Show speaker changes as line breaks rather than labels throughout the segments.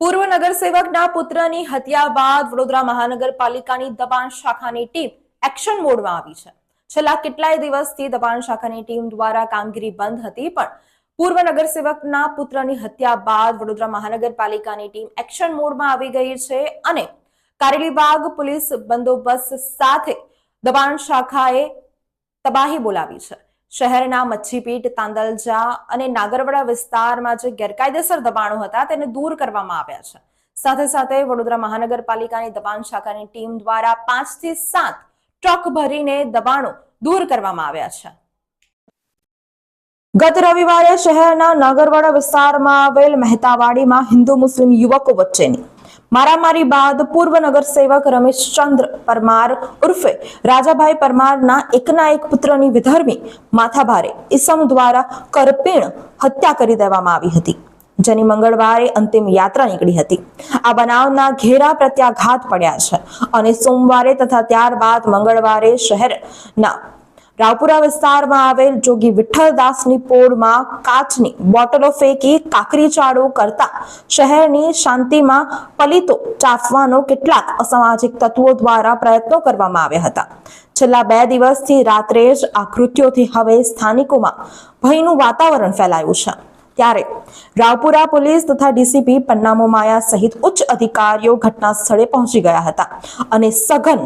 પૂર્વ નગરસેવકના પુત્રની હત્યા બાદ વડોદરા મહાનગરપાલિકાની દબાણ શાખાની ટીમ એક્શન મોડમાં આવી છે. છેલ્લા કેટલાય દિવસથી દબાણ શાખાની ટીમ દ્વારા કામગીરી બંધ હતી, પણ પૂર્વ નગરસેવકના પુત્રની હત્યા બાદ વડોદરા મહાનગરપાલિકાની ટીમ એક્શન મોડમાં આવી ગઈ છે અને કારેલીબાગ પોલીસ બંદોબસ્ત સાથે દબાણ શાખાએ તબાહી બોલાવી છે. શહેરના મચ્છીપીટ, તાંદલજા અને નાગરવડા વિસ્તારમાં જે ગેરકાયદેસર દબાણો હતા તેને દૂર કરવામાં આવ્યા છે. સાથે સાથે વડોદરા મહાનગરપાલિકાની દબાણ શાખાની ટીમ દ્વારા પાંચથી સાત ટ્રક ભરીને દબાણો દૂર કરવામાં આવ્યા છે. ગત રવિવારે શહેરના નાગરવાડા વિસ્તારમાં આવેલ મહેતાવાડીમાં હિન્દુ મુસ્લિમ યુવકો વચ્ચેની મારામારી બાદ પૂર્વ નગરસેવક રમેશચંદ્ર પરમાર ઉર્ફે રાજાભાઈ પરમારના એકના એક પુત્રની વિધર્મી માથાભારે ઈસમ દ્વારા કરપીણ હત્યા કરી દેવામાં આવી હતી. જેની મંગળવારે અંતિમ યાત્રા નીકળી હતી. આ બનાવના ઘેરા પ્રત્યાઘાત પડ્યા છે અને સોમવારે તથા ત્યારબાદ મંગળવારે શહેરના રાવપુરા વિસ્તારમાં આવેલ જોગી વિઠ્ઠલદાસની પોળમાં કાચની બોટલો ફેંકી કાકરી ચાળો કરતા શહેરની શાંતિમાં પલિતો ચાફવાનો કેટલાક અસામાજિક તત્વો દ્વારા પ્રયત્નો કરવામાં આવ્યા હતા. છેલ્લા બે દિવસથી રાત્રે જ આ કૃત્યોથી હવે સ્થાનિકોમાં ભયનું વાતાવરણ ફેલાયું છે. ત્યારે રાવપુરા પોલીસ તથા ડીસીપી પન્નામો માયા સહિત ઉચ્ચ અધિકારીઓ ઘટના સ્થળે પહોંચી ગયા હતા અને સઘન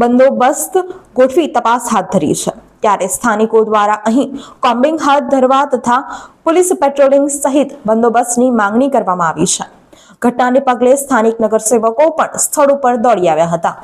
બંદોબસ્ત ગોઠવી તપાસ હાથ ધરી છે. ત્યારે સ્થાનિકો દ્વારા અહીં કોમ્બિંગ હાથ ધરવા તથા પોલીસ પેટ્રોલિંગ સહિત બંદોબસ્તની માંગણી કરવામાં આવી છે. ઘટનાને પગલે સ્થાનિક નગરસેવકો પણ સ્થળ ઉપર દોડી આવ્યા હતા.